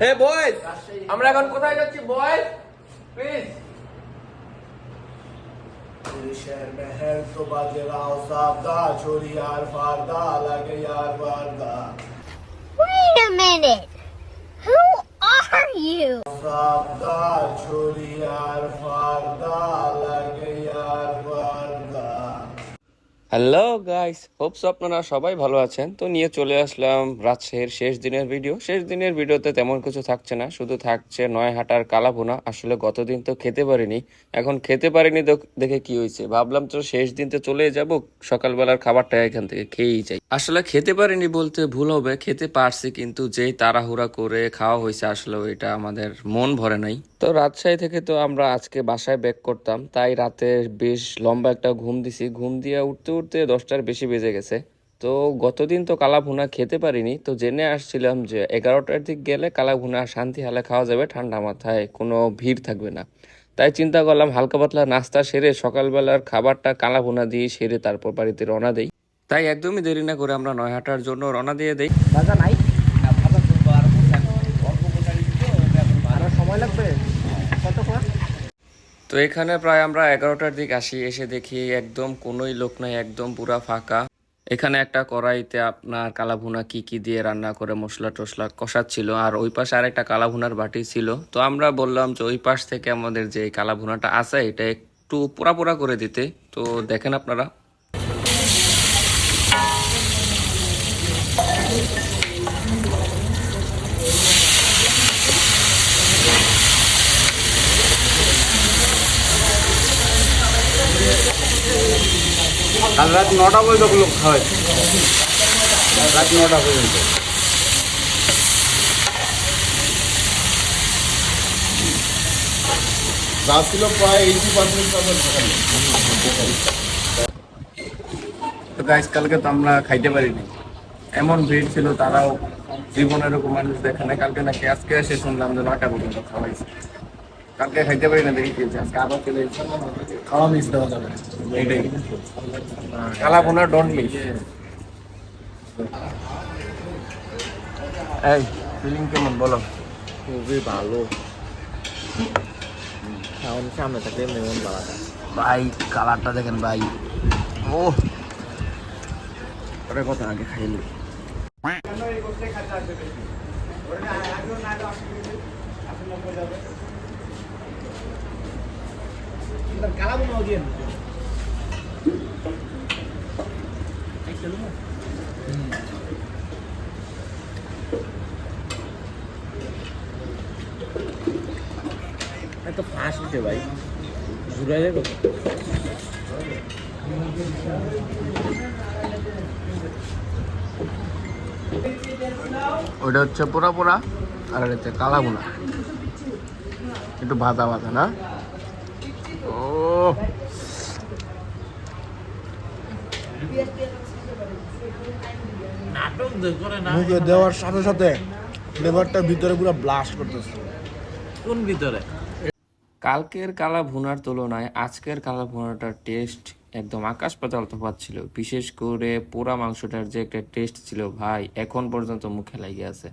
হে boys আমরা এখন কোথায় যাচ্ছি বয়েজ প্লিজ शहर में है तो बाजे राव साहब दा छोरी यार फारदा लगे यार वारदा Wait a minute. Who are you? साहब दा छोरी यार फारदा लगे यार वारदा হ্যালো গাইস হোপস আপনারা সবাই ভালো আছেন। তো নিয়ে চলে আসলাম রাজশাহীর শেষ দিনের ভিডিও শেষ দিনের ভিডিওতে তেমন কিছু থাকছে না, শুধু থাকছে নয় হাটার কালাভুনা। আসলে গতদিন তো খেতে পারিনি, এখন খেতে পারিনি দেখ- কি হয়েছে। ভাবলাম তো শেষ দিন তো চলে যাব, সকালবেলার খাবারটা এখান থেকে খেয়েই যাই। আসলে খেতে পারিনি বলতে ভুল হবে, খেতে পারছি, কিন্তু যেই তাড়াহুড়া করে খাওয়া হয়েছে আসলে ওইটা আমাদের মন ভরে নাই। তো রাজশাহী থেকে তো আমরা আজকে বাসায় ব্যাক করতাম। তাই রাতে বেশ লম্বা একটা ঘুম দিছি। ঘুম দিয়ে উঠতে উঠতে দশটার বেশি বেজে গেছে। তো গতদিন তো কালা ভুনা খেতে পারিনি। তো জেনে আসছিলাম যে এগারোটার দিক গেলে কালা ভুনা শান্তি হালে খাওয়া যাবে। ঠান্ডা মাথায় কোনো ভিড় থাকবে না। তাই চিন্তা করলাম হালকা পাতলা নাস্তা সেরে সকালবেলার খাবারটা কালা ভুনা দিয়ে সেরে তারপর বাড়িতে রওনা দেই। তাই একদমই দেরি না করে আমরা নয় হাটার জন্য রওনা দিয়ে দেই। তো এখানে প্রায় আমরা এগারোটার দিক আসি, এসে দেখি একদম কোনোই লোক নাই, একদম পুরা ফাঁকা। এখানে একটা কড়াইতে আপনার কালাভুনা কি কি দিয়ে রান্না করে মশলা টসলা কষাচ্ছিল, আর ওই পাশে আর একটা কালাভুনার বাটি ছিল। তো আমরা বললাম যে ওই পাশ থেকে আমাদের যে কালাভুনাটা আছে, এটা একটু পোড়া পোড়া করে দিতে। তো দেখেন আপনারা। কাল রাত নটা পর্যন্ত লোক খাওয়াই রাত নটা পর্যন্ত। যা ছিল প্রায় এইটি পার্সেন্ট তো গাইস কালকে তো আমরা খাইতে পারিনি। এমন ভিড় ছিল তারাও জীবনের এরকম মানুষ দেখে না কালকে নাকি আজকে এসে শুনলাম যে নটা পর্যন্ত খাওয়াইছে। কালকে খাইতে পারি না দেখি কি আজকে আবার চলে খাওয়া মিস দেওয়া যাবে। না। এইটাই কালাভুনা ডন মিস এই ফিলিং কেমন বলো? খুবই ভালো। এখন সামনে থাকলে মেমন বাড়াটা। ভাই কালারটা দেখেন ভাই। ও ওটা কত আগে খাইলি এত ফাঁস উঠে ভাই। ঘুরে যাবে ওইটা হচ্ছে পোড়া পোড়া আর এটা হচ্ছে কালা একটু ভাজা ভাজা না? মুখে দেওয়ার সাথে সাথে ফ্লেভারটা ভিতরে পুরো ব্লাস্ট করতেছে। কোন ভিতরে? কালকের কালা ভুনার তুলনায় আজকের কালা ভুনাটার টেস্ট একদম আকাশ পাতাল তফাৎ ছিল। বিশেষ করে পোড়া মাংসটার যে একটা টেস্ট ছিল ভাই এখন পর্যন্ত মুখে লেগে আছে।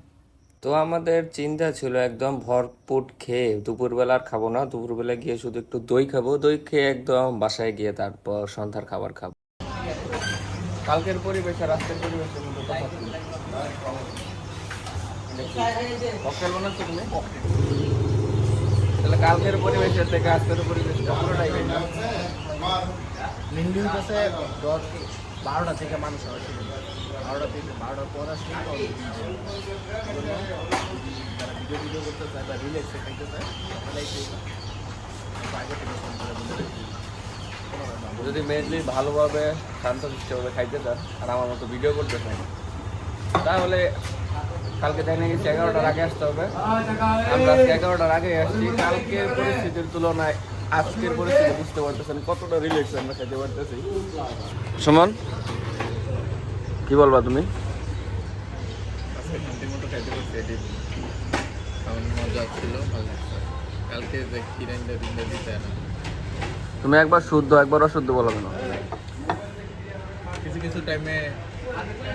তো আমাদের চিন্তা ছিল একদম ভরপুট খেয়ে দুপুরবেলা আর খাব না। দুপুরবেলা গিয়ে শুধু একটু দই খাব। দই খেয়ে একদম বাসায় গিয়ে তারপর সন্ধ্যার খাবার খাব। কালকের পরিবেশ আর আজকের পরিবেশের মধ্যে তাহলে কালকের পরিবেশের থেকে আজকের পরিবেশটা পুরোটাই হইতেছে দশ বারোটা থেকে মানুষ শুরু। বারোটা থেকে বারোটার পর আসলে যারা ভিডিও ভিডিও করতে চায় বা রিল্যাক্সে খাইতে চায় তাহলে আগে থেকে ফোন করে। যদি মেনলি ভালোভাবে শান্ত ভাবে খাইতে চান আর আমার মতো ভিডিও করতে চান তাহলে কালকে দেখে গেছি এগারোটার আগে আসতে হবে। আমরা আজকে এগারোটার আগে আসছি। কালকের পরিস্থিতির তুলনায় আজকের পরিস্থিতি বুঝতে পারতেছেন কতটা রিল্যাক্স আমরা খাইতে পারতেছি। সুমন? কি বলবা তুমি? তুমি একবার শুদ্ধ একবার অশুদ্ধ বলো কেন? কিছু কিছু টাইমে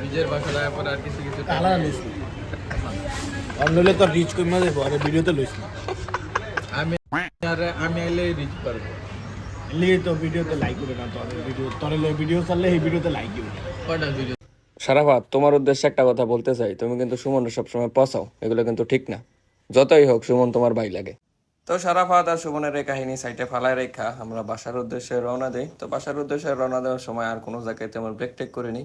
নিজের বাসায় পর আর কিছু কিছু নইলে তো রিচ কমে যাব আর ভিডিওতে লইস না আমি আর আমি আইলে রিচ পারব লিয়ে তো ভিডিওতে লাইক করে না তোর ভিডিও তোর ভিডিও চাললে এই ভিডিওতে লাইক দিবি। কটা ভিডিও সারাফাত তোমার উদ্দেশ্যে একটা কথা বলতে চাই। তুমি কিন্তু সুমনের সবসময় পচাও, এগুলো কিন্তু ঠিক না। যতই হোক, সুমন তোমার ভাই লাগে। তো সারাফাত আর সুমনের এই কাহিনী সাইটে ফালায় রেখা, আমরা বাসার উদ্দেশ্যে রওনা দেই। তো বাসার উদ্দেশ্যে রওনা দেওয়ার সময় আর কোনো জায়গায় তেমন ব্রেক টেক করিনি।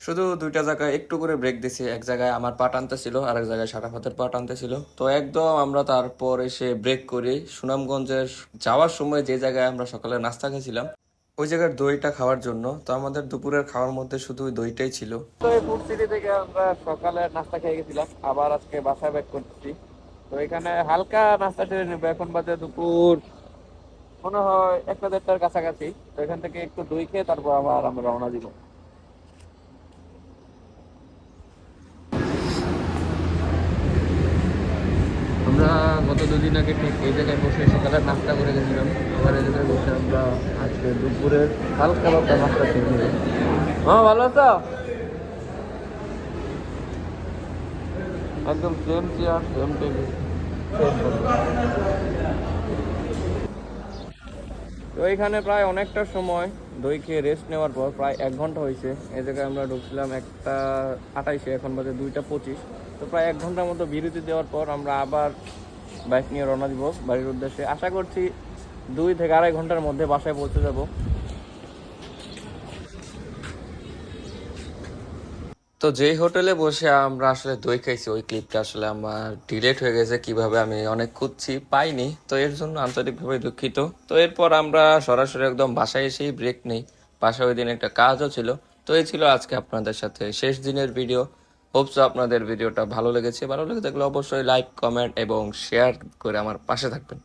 শুধু দুইটা জায়গায় একটু করে ব্রেক দিছি। এক জায়গায় আমার পা টানতে ছিল আর এক জায়গায় সারাফাতের পা টানতে ছিল তো একদম আমরা তারপর এসে ব্রেক করি। সুনামগঞ্জের যাওয়ার সময় যে জায়গায় আমরা সকালে নাস্তা খেয়েছিলাম ওই জায়গার দইটা খাওয়ার জন্য। তো আমাদের দুপুরের খাওয়ার মধ্যে শুধু ওই দইটাই ছিল। তো এই ফুড সিটি থেকে আমরা সকালে নাস্তা খেয়ে গেছিলাম। আবার আজকে বাসায় ব্যাক করছি। তো এখানে হালকা নাস্তা সেরে নেব। এখন বাজে দুপুর মনে হয় একটা দেড়টার কাছাকাছি। তো এখান থেকে একটু দই খেয়ে তারপর আবার আমরা রওনা দিব। গত দুদিন আগে ঠিক এই জায়গায় বসে সকালে নাস্তা করে গেছিলাম। এবার এই জায়গায় বসে আমরা আজকে দুপুরের হালকা হালকা নাস্তা খেয়ে নিলাম। হ্যাঁ ভালো আছো? একদম সেম চেয়ার সেম টেবিল তো এখানে প্রায় অনেকটা সময় দই খেয়ে রেস্ট নেওয়ার পর প্রায় এক ঘণ্টা হয়েছে। এই জায়গায় আমরা ঢুকছিলাম একটা আঠাইশে এখন বাজে দুইটা পঁচিশ। তো প্রায় এক ঘণ্টার মতো বিরতি দেওয়ার পর আমরা আবার বাইক নিয়ে রওনা দিব। বাড়ির উদ্দেশ্যে আশা করছি দুই থেকে আড়াই ঘণ্টার মধ্যে বাসায় পৌঁছে যাব। তো যেই হোটেলে বসে আমরা আসলে দই খাইছি, ওই ক্লিপটা আসলে আমার ডিলেট হয়ে গেছে, কীভাবে আমি অনেক খুঁজছি পাইনি। তো এর জন্য আন্তরিকভাবে দুঃখিত। তো এরপর আমরা সরাসরি একদম বাসায় এসেই ব্রেক নেই। বাসায় ওই দিন একটা কাজও ছিল। তো এই ছিল আজকে আপনাদের সাথে শেষ দিনের ভিডিও হোপসো আপনাদের ভিডিওটা ভালো লেগেছে। ভালো লেগে থাকলে অবশ্যই লাইক কমেন্ট এবং শেয়ার করে আমার পাশে থাকবেন।